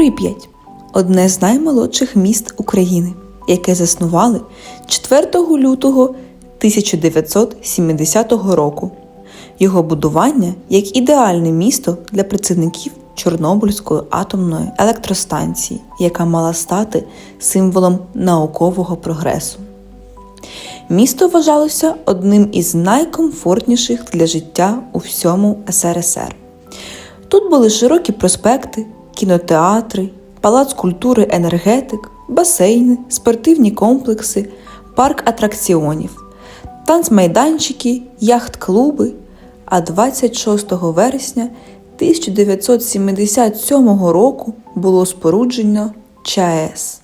Прип'ять одне з наймолодших міст України, яке заснували 4 лютого 1970 року. Його будування як ідеальне місто для працівників Чорнобильської атомної електростанції, яка мала стати символом наукового прогресу. Місто вважалося одним із найкомфортніших для життя у всьому СРСР. Тут були широкі проспекти, кінотеатри, палац культури енергетик, басейни, спортивні комплекси, парк атракціонів, танцмайданчики, яхт-клуби. А 26 вересня 1977 року було споруджено ЧАЕС.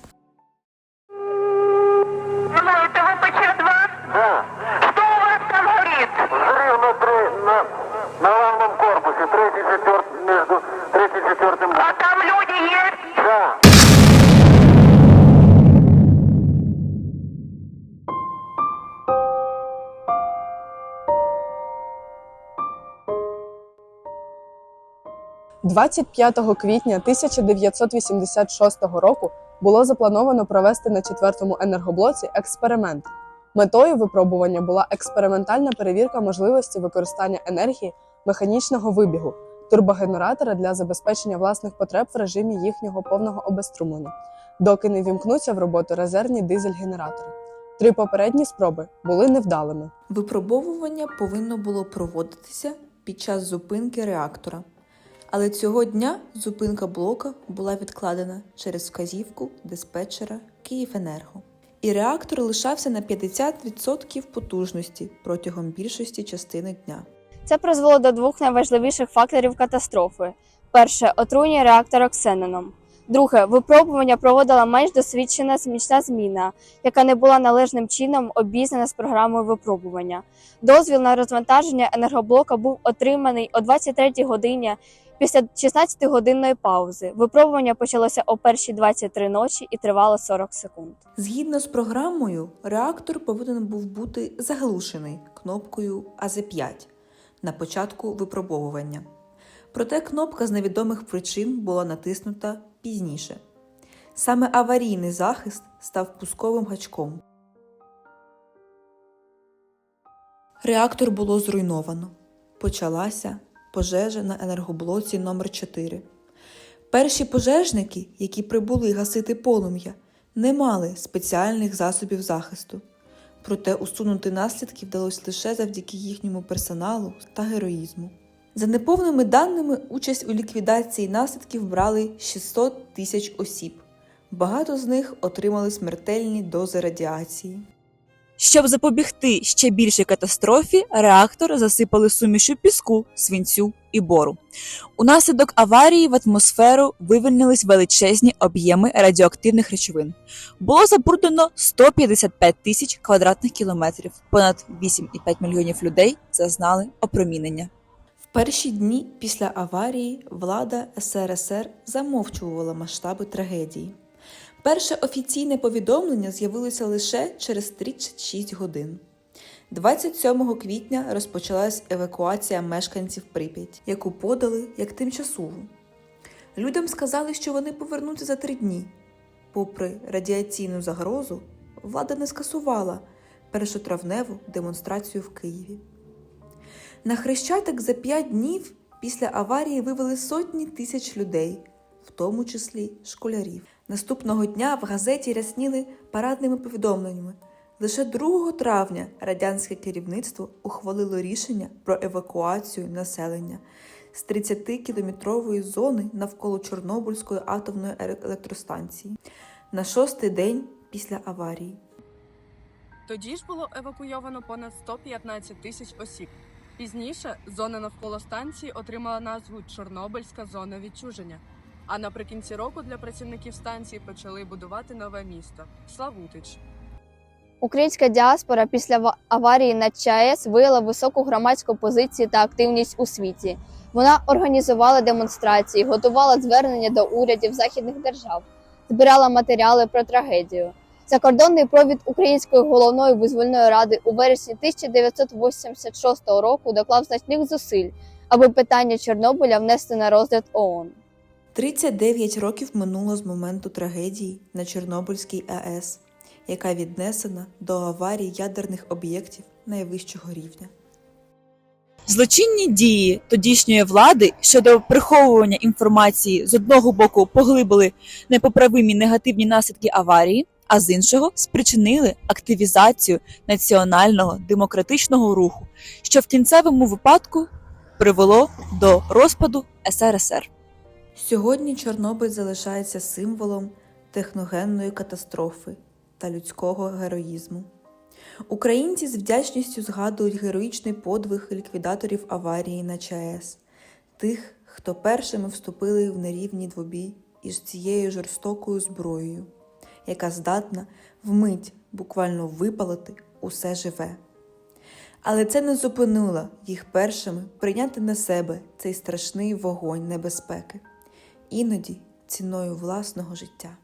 25 квітня 1986 року було заплановано провести на четвертому енергоблоці експеримент. Метою випробування була експериментальна перевірка можливості використання енергії механічного вибігу турбогенератора для забезпечення власних потреб в режимі їхнього повного обеструмлення, доки не вімкнуться в роботу резервні дизель-генератори. Три попередні спроби були невдалими. Випробовування повинно було проводитися під час зупинки реактора. Але цього дня зупинка блока була відкладена через вказівку диспетчера Київенерго. І реактор лишався на 50% потужності протягом більшості частини дня. Це призвело до двох найважливіших факторів катастрофи: перше отруєння реактора ксеноном. Друге, випробування проводила менш досвідчена смічна зміна, яка не була належним чином обізнана з програмою випробування. Дозвіл на розвантаження енергоблока був отриманий о 23 годині після 16-годинної паузи. Випробування почалося о першій 23 ночі і тривало 40 секунд. Згідно з програмою, реактор повинен був бути заглушений кнопкою АЗ5 на початку випробовування. Проте кнопка з невідомих причин була натиснута пізніше. Саме аварійний захист став пусковим гачком. Реактор було зруйновано. Почалася пожежа на енергоблоці номер 4 Перші пожежники, які прибули гасити полум'я, не мали спеціальних засобів захисту. Проте усунути наслідки вдалося лише завдяки їхньому персоналу та героїзму. За неповними даними, участь у ліквідації наслідків брали 600 тисяч осіб. Багато з них отримали смертельні дози радіації. Щоб запобігти ще більшій катастрофі, реактор засипали сумішю піску, свинцю і бору. Унаслідок аварії в атмосферу вивільнились величезні об'єми радіоактивних речовин. Було забруднено 155 тисяч квадратних кілометрів. Понад 8,5 мільйонів людей зазнали опромінення. В перші дні після аварії влада СРСР замовчувала масштаби трагедії. Перше офіційне повідомлення з'явилося лише через 36 годин. 27 квітня розпочалась евакуація мешканців Прип'ять, яку подали як тимчасову. Людям сказали, що вони повернуться за три дні. Попри радіаційну загрозу, влада не скасувала першотравневу демонстрацію в Києві. На Хрещатик за п'ять днів після аварії вивели сотні тисяч людей, в тому числі школярів. Наступного дня в газеті рясніли парадними повідомленнями. Лише 2 травня радянське керівництво ухвалило рішення про евакуацію населення з 30-кілометрової зони навколо Чорнобильської атомної електростанції на шостий день після аварії. Тоді ж було евакуйовано понад 115 тисяч осіб. Пізніше зона навколо станції отримала назву Чорнобильська зона відчуження. А наприкінці року для працівників станції почали будувати нове місто Славутич. Українська діаспора після аварії на ЧАЕС виявила високу громадську позицію та активність у світі. Вона організувала демонстрації, готувала звернення до урядів західних держав, збирала матеріали про трагедію. Закордонний провід Української головної визвольної ради у вересні 1986 року доклав значних зусиль, аби питання Чорнобиля внести на розгляд ООН. 39 років минуло з моменту трагедії на Чорнобильській АЕС, яка віднесена до аварій ядерних об'єктів найвищого рівня. Злочинні дії тодішньої влади щодо приховування інформації з одного боку поглибили непоправимі негативні наслідки аварії, а з іншого спричинили активізацію національного демократичного руху, що в кінцевому випадку привело до розпаду СРСР. Сьогодні Чорнобиль залишається символом техногенної катастрофи та людського героїзму. Українці з вдячністю згадують героїчний подвиг ліквідаторів аварії на ЧАЕС, тих, хто першими вступили в нерівний двобій із цією жорстокою зброєю, яка здатна вмить буквально випалити усе живе. Але це не зупинило їх першими прийняти на себе цей страшний вогонь небезпеки, іноді ціною власного життя.